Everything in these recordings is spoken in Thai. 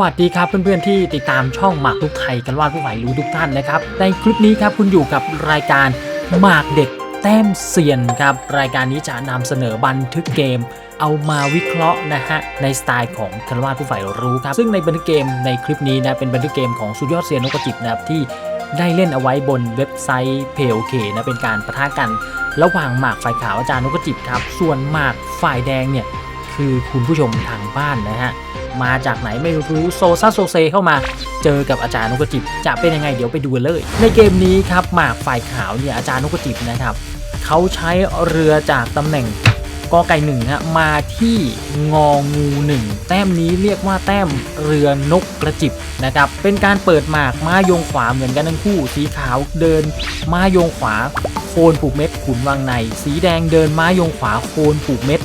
วัสดีครับเพื่อนๆที่ติดตามช่องหมากลุกไทยกันวาผู้ใหม่รู้ทุกท่านนะครับ ในคลิปนี้ครับคุณอยู่กับรายการหมากเด็กแต้มเซียนครับรายการนี้จะนำเสนอบันทึกเกม เอามาวิเคราะห์นะฮะในสไตล์ของคันวาผู้ใฝ่รู้ครับซึ่งในบันทึกเกมในคลิปนี้นะเป็นบันทึกเกมของสุดยอดเซียนนกกระจิบนะครับที่ได้เล่นเอาไว้บนเว็บไซต์เพลเคนะเป็นการประทะกัน ระหว่างหมากฝ่ายขาวอาจารย์นกกระจิบครับส่วนหมากฝ่ายแดงเนี่ยคือคุณผู้ชมทางบ้านนะฮะ มาจากไหนไม่รู้โซซัสโซเซเข้ามาเจอกับอาจารย์นกกระจิบจะเป็นยังไงเดี๋ยวไปดูเลย ในเกมนี้ครับหมากฝ่ายขาวเนี่ยอาจารย์นกกระจิบนะครับเขาใช้เรือจากตำแหน่งกอไก่หนึ่งฮะมาที่งองูหนึ่งแต้มนี้เรียกว่าแต้มเรือนกกระจิบนะครับเป็นการเปิดหมากมายงขวาเหมือนกันทั้งคู่ สีขาวเดินมายงขวาโคนผูกเม็ดขุนวังใน สีแดงเดินมายงขวาโคนผูกเม็ด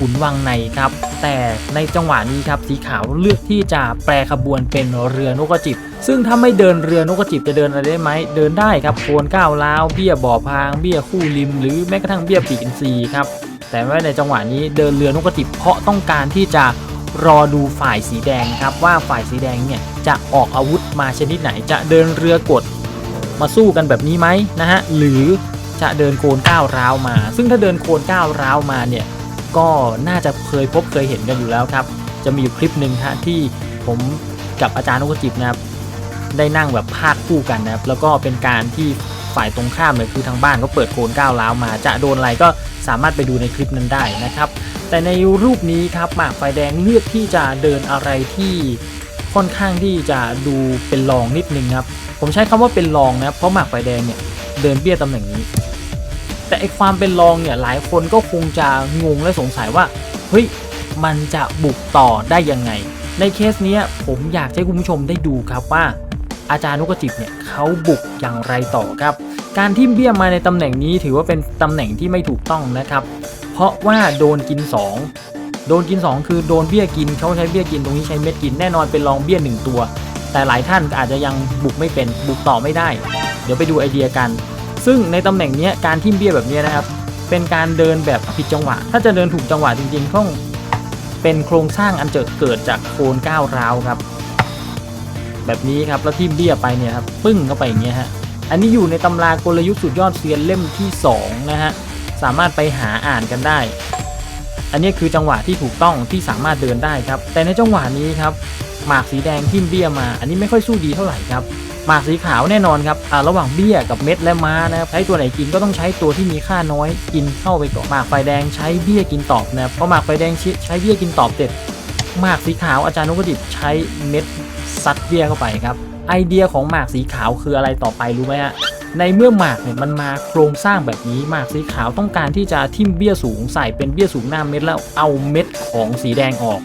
ขุนวังในครับ แต่ในจังหวะนี้ครับสีขาวเลือกที่จะแปรขบวนเป็นเรือนกกระจิบ ซึ่งถ้าไม่เดินเรือนกกระจิบจะเดินอะไรได้ไหม เดินได้ครับโคนก้าวล้าวเบี้ยบ่อพางเบี้ยคู่ริม หรือแม้กระทั่งเบี้ยปีกอินทรีครับแต่ว่าในจังหวะนี้เดินเรือนกกระจิบเพราะต้องการที่จะรอดูฝ่ายสีแดงครับว่าฝ่ายสีแดงเนี่ยจะออกอาวุธมาชนิดไหน จะเดินเรือกดมาสู้กันแบบนี้ไหมนะฮะหรือจะเดินโคนก้าวร้าวมา ซึ่งถ้าเดินโคนก้าวร้าวมาเนี่ย ก็น่าจะเคยพบเคยเห็นกันอยู่แล้วครับ จะมีอยู่คลิปหนึ่งฮะที่ผมกับอาจารย์นกจิบนะครับได้นั่งแบบภาคคู่กันนะครับแล้วก็เป็นการที่ฝ่ายตรงข้ามเลยคือทางบ้านก็เปิดโคนก้าวร้าวมา จะโดนอะไรก็สามารถไปดูในคลิปนั้นได้นะครับ แต่ในรูปนี้ครับหมากไฟแดงเลือกที่จะเดินอะไรที่ค่อนข้างที่จะดูเป็นรองนิดนึงครับผมใช้คำว่าเป็นรองนะครับเพราะหมากไฟแดงเนี่ยเดินเบี้ยตำแหน่งนี้ แต่ไอความเป็นรองเนี่ยหลายคนก็คงจะงงและสงสัยว่าเฮ้ยมันจะบุกต่อได้ยังไง ในเคสเนี้ยผมอยากให้คุณผู้ชมได้ดูครับว่า อาจารย์นุกจิบเนี่ยเขาบุกอย่างไรต่อครับ การทิ่เบี้ยมาในตำแหน่งนี้ถือว่าเป็นตำแหน่งที่ไม่ถูกต้องนะครับ เพราะว่าโดนกิน 2 โดนกิน 2 คือโดนเบี้ยกินเขาใช้เบี้ยกินตรงนี้ใช้เม็ดกินแน่นอนเป็นรองเบี้ยหนึ่งตัว แต่หลายท่านอาจจะยังบุกไม่เป็นบุกต่อไม่ได้ เดี๋ยวไปดูไอเดียกัน ซึ่งในตำแหน่งนี้การทิ่มเบี้ยแบบนี้นะครับ เป็นการเดินแบบผิดจังหวะ ถ้าจะเดินถูกจังหวะจริงๆต้องเป็นโครงสร้างอันเจิดเกิดจากโคนก้าวร้าวครับ แบบนี้ครับแล้วทิ่มเบี้ยไปเนี่ยครับปึ้งเข้าไปอย่างเงี้ยฮะอันนี้อยู่ในตำรากลยุทธ์สุดยอดเซียนเล่มที่ 2 นะฮะสามารถไปหาอ่านกันได้ อันนี้คือจังหวะที่ถูกต้องที่สามารถเดินได้ครับ แต่ในจังหวะนี้ครับหมากสีแดงทิ่มเบี้ยมา อันนี้ไม่ค่อยสู้ดีเท่าไหร่ครับ หมากสีขาวแน่นอนครับระหว่างเบี้ยกับเม็ดและม้านะครับใช้ตัวไหนกินก็ต้องใช้ตัวที่มีค่าน้อยกินเข้าไปก่อนหมากไฟแดงใช้เบี้ยกินตอบนะครับเพราะหมากไฟแดงใช้เบี้ยกินตอบเสร็จหมากสีขาวอาจารย์นุกดิบใช้เม็ดซัดเบี้ยเข้าไปครับไอเดียของหมากสีขาวคืออะไรต่อไปรู้ไหมฮะในเมื่อหมากเนี่ยมันมาโครงสร้างแบบนี้หมากสีขาวต้องการที่จะทิ่มเบี้ยสูงใส่เป็นเบี้ยสูงหน้าเม็ดแล้วเอาเม็ดของสีแดงออก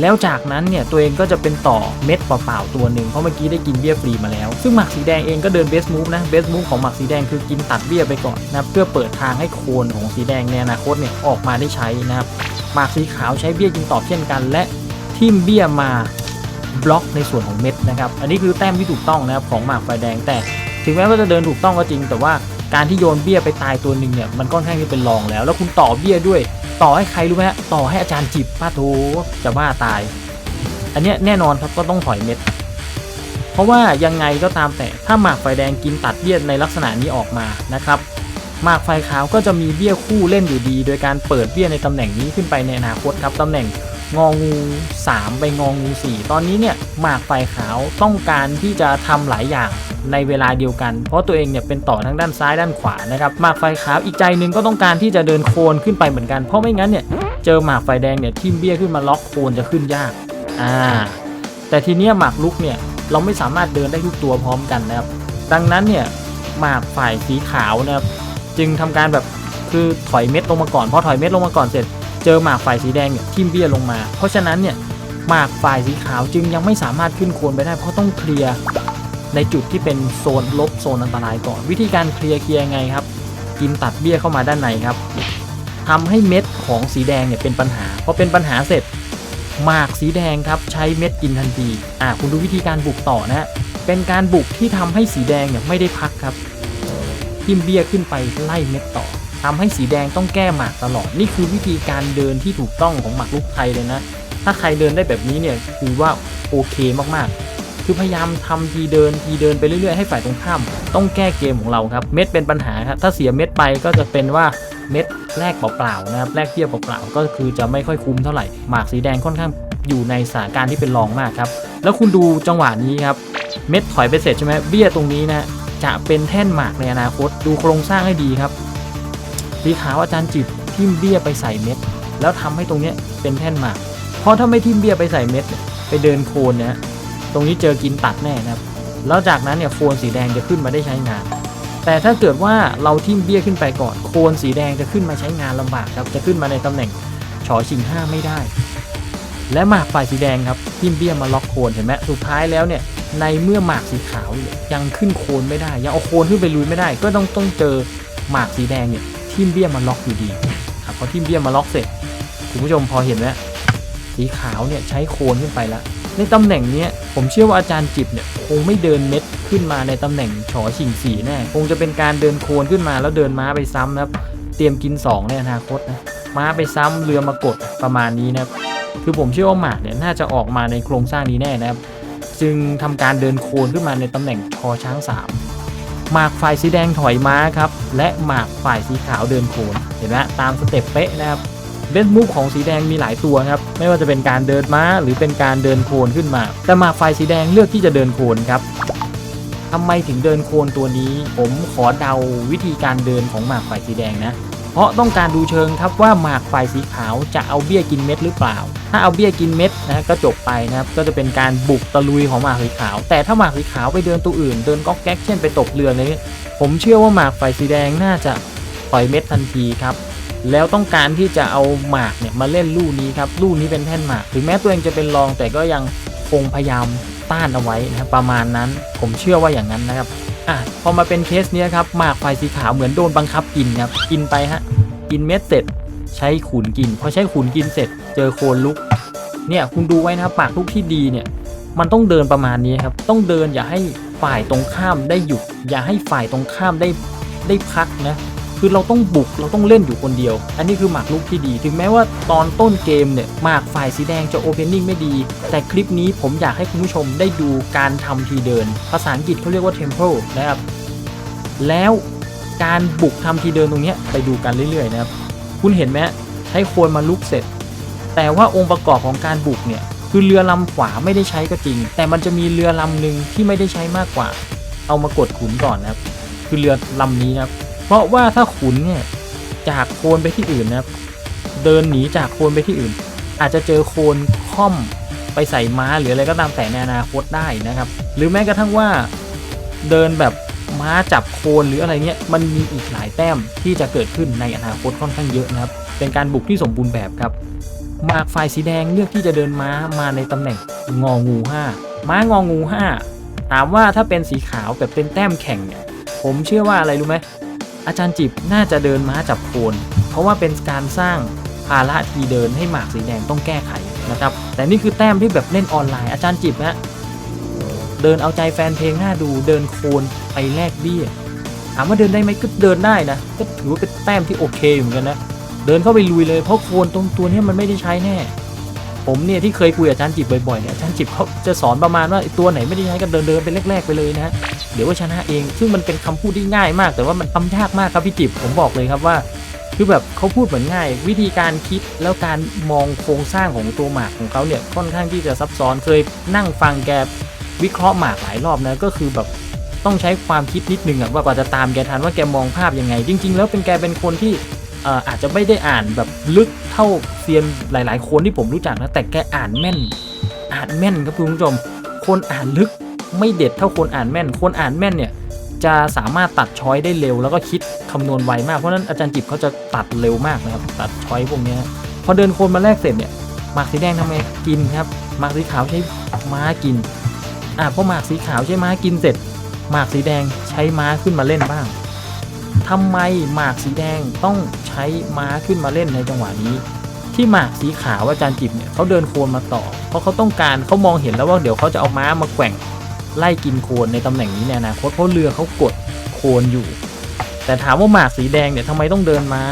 แล้วจากนั้นเนี่ยตัวเองก็จะเป็นต่อเม็ดเปล่าๆตัวหนึ่งเพราะเมื่อกี้ได้กินเบี้ยฟรีมาแล้ว ซึ่งหมากสีแดงเองก็เดินเบสมูฟนะเบสมูฟของหมากสีแดงคือกินตัดเบี้ยไปก่อนนะเพื่อเปิดทางให้โคนของสีแดงในอนาคตเนี่ยออกมาได้ใช้นะครับหมากสีขาวใช้เบี้ยกินตอบเช่นกัน และทิ่มเบี้ยมาบล็อกในส่วนของเม็ดนะครับอันนี้คือแต้มที่ถูกต้องนะครับของหมากไฟแดงแต่ถึงแม้ว่าจะเดินถูกต้องก็จริง แต่ว่าการที่โยนเบี้ยไปตายตัวหนึ่งเนี่ยมันค่อนข้างที่เป็นรองแล้ว แล้วคุณต่อเบี้ยด้วย ต่อให้ใครรู้ไหมฮะต่อให้อาจารย์จิบป้าโถจะบ้าตาย อันเนี้ยแน่นอนครับก็ต้องถอยเม็ด เพราะว่ายังไงก็ตามแต่ถ้าหมากไฟแดงกินตัดเบี้ยในลักษณะนี้ออกมานะครับหมากไฟขาวก็จะมีเบี้ยคู่เล่นอยู่ดี โดยการเปิดเบี้ยในตำแหน่งนี้ขึ้นไปในอนาคตครับตำแหน่ง งองู 3 ไปงองู 4 ตอนนี้เนี่ยหมากไฟขาวต้องการที่จะทำหลายอย่างในเวลาเดียวกัน เพราะตัวเองเนี่ยเป็นต่อทั้งด้านซ้ายด้านขวานะครับหมากไฟขาวอีกใจหนึ่งก็ต้องการที่จะเดินโคนขึ้นไปเหมือนกัน เพราะไม่งั้นเนี่ยเจอหมากไฟแดงเนี่ยทิ่มเบี้ยขึ้นมาล็อกโคนจะขึ้นยากอ่าแต่ทีเนี้ยหมากลุกเนี่ยเราไม่สามารถเดินได้ทุกตัวพร้อมกันนะครับ ดังนั้นเนี่ยหมากฝ่ายสีขาวนะครับจึงทำการแบบคือถอยเม็ดลงมาก่อนพอถอยเม็ดลงมาก่อนเสร็จ เจอหมากฝ่ายสีแดงเนี่ยทิ่มเบี้ยลงมา เพราะฉะนั้นเนี่ยหมากฝ่ายสีขาวจึงยังไม่สามารถขึ้นโคนไปได้ เพราะต้องเคลียร์ในจุดที่เป็นโซนลบโซนอันตรายก่อน วิธีการเคลียร์เคลียร์ไงครับ กินตัดเบี้ยเข้ามาด้านในครับทำให้เม็ดของสีแดงเนี่ยเป็นปัญหาพอเป็นปัญหาเสร็จหมากสีแดงครับใช้เม็ดกินทันทีอ่าคุณดูวิธีการบุกต่อนะฮะเป็นการบุกที่ทำให้สีแดงเนี่ยไม่ได้พักครับทิมเบี้ยขึ้นไปไล่เม็ดต่อ ทำให้สีแดงต้องแก้หมากตลอด นี่คือวิธีการเดินที่ถูกต้องของหมากลูกไทยเลยนะ ถ้าใครเดินได้แบบนี้เนี่ยคือว่าโอเคมากๆ คือพยายามทำทีเดินทีเดินไปเรื่อยๆให้ฝ่ายตรงข้าม ต้องแก้เกมของเราครับ เม็ดเป็นปัญหาครับ ถ้าเสียเม็ดไปก็จะเป็นว่าเม็ดแรกเปล่าๆนะครับ แรกเทียบเปล่าๆก็คือจะไม่ค่อยคุ้มเท่าไหร่ หมากสีแดงค่อนข้างอยู่ในสถานการณ์ที่เป็นรองมากครับ แล้วคุณดูจังหวะนี้ครับ เม็ดถอยไปเสร็จใช่ไหมเบี้ยตรงนี้นะจะเป็นแท่นหมากในอนาคต ดูโครงสร้างให้ดีครับ สีขาวอาจารย์จิบทิ่มเบี้ยไปใส่เม็ด แล้วทำให้ตรงเนี้ยเป็นแท่นหมาก เพราะถ้าไม่ทิ่มเบี้ยไปใส่เม็ด ไปเดินโคนนี่ยตรงนี้เจอกินตัดแน่นะครับ แล้วจากนั้นเนี่ยโคนสีแดงจะขึ้นมาได้ใช้งาน แต่ถ้าเกิดว่าเราทิ่มเบี้ยขึ้นไปก่อนโคนสีแดงจะขึ้นมาใช้งานลำบากครับ จะขึ้นมาในตำแหน่งฉอชิงห้าไม่ได้ และหมากฝ่ายสีแดงครับทิ่มเบี้ยมาล็อกโคนเห็นไหมสุดท้ายแล้วเนี่ยในเมื่อหมากสีขาวยยังขึ้นโคนไม่ได้ ยังเอาโคนขึ้นไปลุยไม่ได้ ก็ต้องต้องเจอหมากสีแดงเนี่ย ทิมเบี้ยมาล็อกอยู่ดีครับพอทิมเบี้ยมาล็อกเสร็จคุณผู้ชมพอเห็นไหมสีขาวเนี่ยใช้โคนขึ้นไปแล้วในตำแหน่งนี้ผมเชื่อว่าอาจารย์จิบเนี่ยคงไม่เดินเม็ดขึ้นมาในตำแหน่งฉอชิงสีแน่คงจะเป็นการเดินโคนขึ้นมาแล้วเดินม้าไปซ้ำนะครับเตรียมกินสองในอนาคตนะม้าไปซ้ำเรือมากดประมาณนี้นะครับคือผมเชื่อว่าหมากเนี่ยน่าจะออกมาในโครงสร้างนี้แน่นะครับ จึงทำการเดินโคนขึ้นมาในตำแหน่งชอช้าง3 หมากฝ่ายสีแดงถอยม้าครับ และหมากฝ่ายสีขาวเดินโขนเห็นไหมตามสเต็ปเป๊ะนะครับเล่นมูฟของสีแดงมีหลายตัวครับไม่ว่าจะเป็นการเดินม้าหรือเป็นการเดินโคนขึ้นมา แต่หมากฝ่ายสีแดงเลือกที่จะเดินโคนครับทำไมถึงเดินโคนตัวนี้ ผมขอเดาวิธีการเดินของหมากฝ่ายสีแดงนะ เพราะต้องการดูเชิงครับว่าหมากฝ่ายสีขาวจะเอาเบี้ยกินเม็ดหรือเปล่า ถ้าเอาเบี้ยกินเม็ดนะก็จบไปนะครับก็จะเป็นการบุกตะลุยของหมากสีขาว แต่ถ้าหมากสีขาวไปเดินตัวอื่น เดินก๊อกแก๊กเช่นไปตกเรืออะไรเงี้ยผมเชื่อว่าหมากฝ่ายสีแดงน่าจะปล่อยเม็ดทันทีครับแล้วต้องการที่จะเอาหมากเนี่ยมาเล่นลู่นี้ครับลู่นี้เป็นแท่นหมากถึงแม้ตัวเองจะเป็นรองแต่ก็ยังคงพยายามต้านเอาไว้นะรประมาณนั้น ผมเชื่อว่าอย่างนั้นนะครับ อะพอมาเป็นเคสเนี้ยครับหมากฝ่ายสีขาวเหมือนโดนบังคับกินครับกินไปฮะกินเม็ดเสร็จ ใช้ขุนกินพอใช้ขุนกินเสร็จ เจอโคนลุก เนี่ยคุณดูไว้นะครับปากลุกที่ดีเนี่ย มันต้องเดินประมาณนี้ครับ ต้องเดินอย่าให้ฝ่ายตรงข้ามได้หยุดอย่าให้ฝ่ายตรงข้ามได้ได้พักนะ คือเราต้องบุกเราต้องเล่นอยู่คนเดียว อันนี้คือหมากลุกที่ดี ถึงแม้ว่าตอนต้นเกมเนี่ยหมากฝ่ายสีแดงจะโอเพนนิ่งไม่ดี แต่คลิปนี้ผมอยากให้คุณผู้ชมได้ดูการทำทีเดิน ภาษาอังกฤษเขาเรียกว่า tempo นะครับ แล้วการบุกทำทีเดินตรงนี้ไปดูกันเรื่อยๆนะครับ คุณเห็นไหมใช้โคนมาลุกเสร็จ แต่ว่าองค์ประกอบของการบุกเนี่ยคือเรือลำขวาไม่ได้ใช้ก็จริง แต่มันจะมีเรือลำหนึ่งที่ไม่ได้ใช้มากกว่า เอามากดขุนก่อนนะครับ คือเรือลำนี้นะครับ ราะว่าถ้าขุนเนี่ยจากโคนไปที่อื่นนะครับ เดินหนีจากโคนไปที่อื่น อาจจะเจอโคนค่อมไปใส่ม้าหรืออะไรก็ตามแต่ในอนาคตได้นะครับ หรือแม้กระทั่งว่าเดินแบบม้าจับโคนหรืออะไรเงี้ยมันมีอีกหลายแต้มที่จะเกิดขึ้นในอนาคตค่อนข้างเยอะนะครับ เป็นการบุกที่สมบูรณ์แบบครับหมากฝ่ายสีแดงเลือกที่จะเดินม้ามาในตำแหน่งงองู 5 ม้างองู 5 ถามว่าถ้าเป็นสีขาวแบบเป็นแต้มแข่งเนี่ยผมเชื่อว่าอะไรรู้ไหม อาจารย์จิบน่าจะเดินม้าจับโคน เพราะว่าเป็นการสร้างภาระทีเดินให้หมากสีแดงต้องแก้ไขนะครับ แต่นี่คือแต้มที่แบบเล่นออนไลน์อาจารย์จิบฮะเดินเอาใจแฟนเพลงหน้าดูเดินโคนไปแลกเบี้ยถามว่าเดินได้ไหมก็เดินได้นะก็ถือว่าเป็นแต้มที่โอเคอยู่เหมือนกันนะเดินเข้าไปลุยเลยเพราะโคนตรงตัวนี้มันไม่ได้ใช้แน่ ผมเนี่ยที่เคยคุยกับอาจารย์จิบบ่อยๆเนี่ยอาจารย์จิบเขาจะสอนประมาณว่าตัวไหนไม่ได้ใช้ก็เดินเดินๆไปแรกๆไปเลยนะฮะเดี๋ยวว่าชนะเอง ซึ่งมันเป็นคำพูดที่ง่ายมาก แต่ว่ามันทำยากมากครับพี่จิบผมบอกเลยครับว่าคือแบบเขาพูดเหมือนง่าย วิธีการคิดแล้วการมองโครงสร้างของตัวหมากของเขาเนี่ยค่อนข้างที่จะซับซ้อนเคยนั่งฟังแกวิเคราะห์หมากหลายรอบนะก็คือแบบต้องใช้ความคิดนิดนึงอะว่ากว่าจะตามแกทันว่าแกมองภาพยังไง จริง ๆ แล้วเป็นแกเป็นคนที่ อาจจะไม่ได้อ่านแบบลึกเท่าเซียนหลาย ๆ คนที่ผมรู้จักนะ แต่แกอ่านแม่น อ่านแม่นครับคุณผู้ชม คนอ่านลึกไม่เด็ดเท่าคนอ่านแม่น คนอ่านแม่นเนี่ยจะสามารถตัดช้อยได้เร็ว แล้วก็คิดคำนวณไวมาก เพราะนั้นอาจารย์จิบเขาจะตัดเร็วมากนะครับ ตัดช้อยพวกนี้พอเดินโคนมาแรกเสร็จเนี่ยหมากสีแดงทำไงกินครับหมากสีขาวใช้ม้ากินอะพอหมากสีขาวใช้ม้ากินเสร็จหมากสีแดงใช้ม้าขึ้นมาเล่นบ้าง ทำไมหมากสีแดงต้องใช้ม้าขึ้นมาเล่นในจังหวะนี้ ที่หมากสีขาวอาจารย์จิบเนี่ยเขาเดินโคนมาต่อ เพราะเขาต้องการเขามองเห็นแล้วว่าเดี๋ยวเขาจะเอาม้ามาแกว่งไล่กินโคนในตำแหน่งนี้ในอนาคตเพราะเรือเขากดโคนอยู่ แต่ถามว่าหมากสีแดงเนี่ยทำไมต้องเดินม้า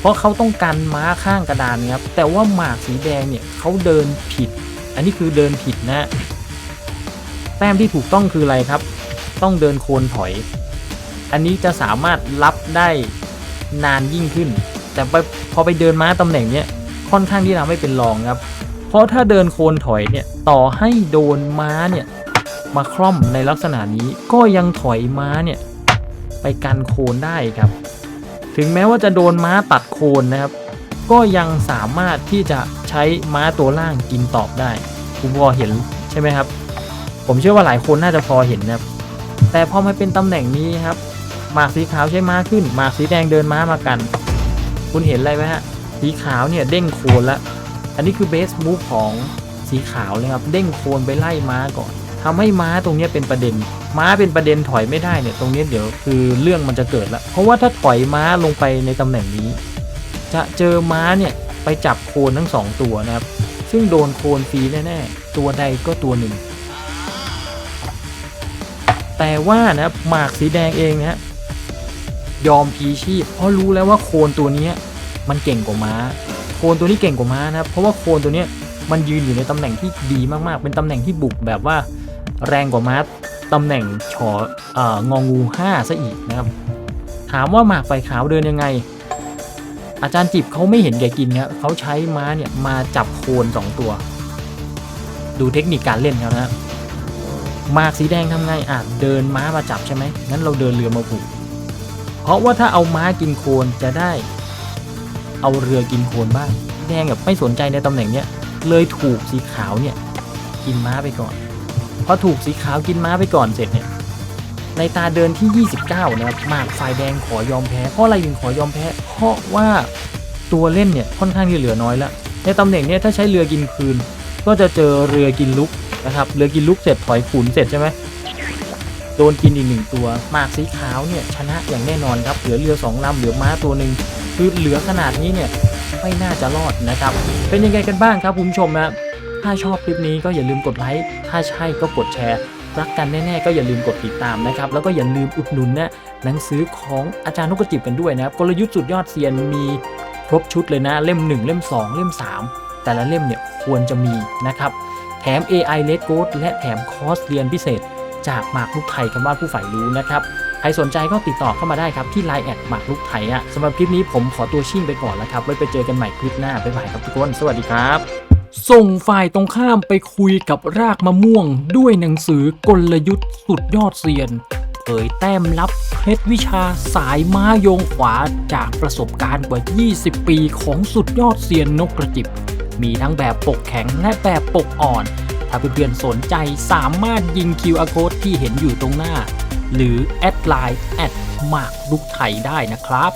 เพราะเขาต้องการม้าข้างกระดานครับแต่ว่าหมากสีแดงเนี่ยเขาเดินผิด อันนี้คือเดินผิดนะ แต้มที่ถูกต้องคืออะไรครับ ต้องเดินโคนถอย อันนี้จะสามารถรับได้นานยิ่งขึ้น แต่พอไปเดินม้าตำแหน่งเนี้ยค่อนข้างที่ทำให้เป็นรองครับ เพราะถ้าเดินโคนถอยเนี่ยต่อให้โดนม้าเนี่ยมาคล่อมในลักษณะนี้ก็ยังถอยม้าเนี่ยไปกันโคนได้ครับ ถึงแม้ว่าจะโดนม้าตัดโคนนะครับ ก็ยังสามารถที่จะใช้ม้าตัวล่างกินตอบได้คุณพอเห็นใช่ไหมครับ ผมเชื่อว่าหลายคนน่าจะพอเห็นนะครับ แต่พอมาเป็นตำแหน่งนี้ครับ หมากสีขาวใช้ม้าขึ้น หมากสีแดงเดินม้ามากัน คุณเห็นอะไรไหมฮะ สีขาวเนี่ยเด้งโคนละอันนี้คือเบสมูฟของสีขาวเลยครับ เด้งโคนไปไล่ม้าก่อนทำให้ม้าตรงนี้เป็นประเด็น ม้าเป็นประเด็นถอยไม่ได้เนี่ย ตรงนี้เดี๋ยวคือเรื่องมันจะเกิดละเพราะว่าถ้าถอยม้าลงไปในตำแหน่งนี้ จะเจอม้าเนี่ยไปจับโคนทั้งสองตัวนะครับ ซึ่งโดนโคนฟรีแน่ๆ ตัวใดก็ตัวหนึ่งแต่ว่านะครับหมากสีแดงเองนะฮะ ยอมพีชีพเพราะรู้แล้วว่าโคนตัวนี้มันเก่งกว่าม้า โคนตัวนี้เก่งกว่าม้านะครับเพราะว่าโคนตัวนี้มันยืนอยู่ในตำแหน่งที่ดีมากๆ เป็นตำแหน่งที่บุกแบบว่าแรงกว่าม้าตำแหน่งชอเอ่ององู 5 ซะอีกนะครับ ถามว่าหมากไฟขาวเดินยังไง อาจารย์จิบเขาไม่เห็นแกกินครับเขาใช้ม้าเนี่ยมาจับโคนสองตัว ดูเทคนิคการเล่นเขานะหมากสีแดงทำไงอะเดินม้ามาจับใช่ไหมงั้นเราเดินเรือมาผูก ราะว่าถ้าเอาม้ากินโคนจะได้ เอาเรือกินโคนบ้างแดงแบบไม่สนใจในตำแหน่งเนี้ยเลยถูกสีขาวเนี่ยกินม้าไปก่อนพอถูกสีขาวกินม้าไปก่อนเสร็จเนี่ยในตาเดินที่ 29 นะครับหมากฝ่ายแดงขอยอมแพ้ เพราะอะไรถึงขอยอมแพ้ เพราะว่าตัวเล่นเนี่ยค่อนข้างที่เหลือน้อยแล้ว ในตำแหน่งเนี้ยถ้าใช้เรือกินคืน ก็จะเจอเรือกินลุกนะครับ เรือกินลุกเสร็จถอยขุนเสร็จใช่ไหม โดนกินอีกหนึ่งตัวหมากสีขาวเนี่ยชนะอย่างแน่นอนครับเหลือเรือสองลำเหลือม้าตัวหนึ่งคือเหลือขนาดนี้เนี่ยไม่น่าจะรอดนะครับ เป็นยังไงกันบ้างครับคุณผู้ชมนะถ้าชอบคลิปนี้ก็อย่าลืมกดไลค์ถ้าใช่ก็กดแชร์รักกันแน่ๆก็อย่าลืมกดติดตามนะครับแล้วก็อย่าลืมอุดหนุนนะหนังสือของอาจารย์นกกระจิบกันด้วยนะครับกลยุทธ์สุดยอดเซียนมีครบชุดเลยนะเล่ม 1 เล่ม 2 เล่ม 3 แต่ละเล่มเนี่ยควรจะมีนะครับแถม AI Red Code และแถมคอร์สเรียนพิเศษ จากหมากลุกไทยคำว่าผู้ใฝ่รู้นะครับใครสนใจก็ติดต่อเข้ามาได้ครับที่ Line แอดหมากลุกไทยอะสำหรับคลิปนี้ผมขอตัวชิ่งไปก่อนแล้วครับไว้ไปเจอกันใหม่คลิปหน้าบ๊ายบายครับทุกคนสวัสดีครับส่งฝ่ายตรงข้ามไปคุยกับรากมะม่วง ด้วยหนังสือกลยุทธ์สุดยอดเซียนเผยแต้มลับเคล็ดวิชาสายม้าโยงขวาจากประสบการณ์กว่า 20 ปีของสุดยอดเซียนนกกระจิบ มีทั้งแบบปกแข็งและแบบปกอ่อน ถ้าเพื่อนๆสนใจสามารถยิง QR code ที่เห็นอยู่ตรงหน้า หรือแอดไลน์แอดหมากลุกไทยได้นะครับ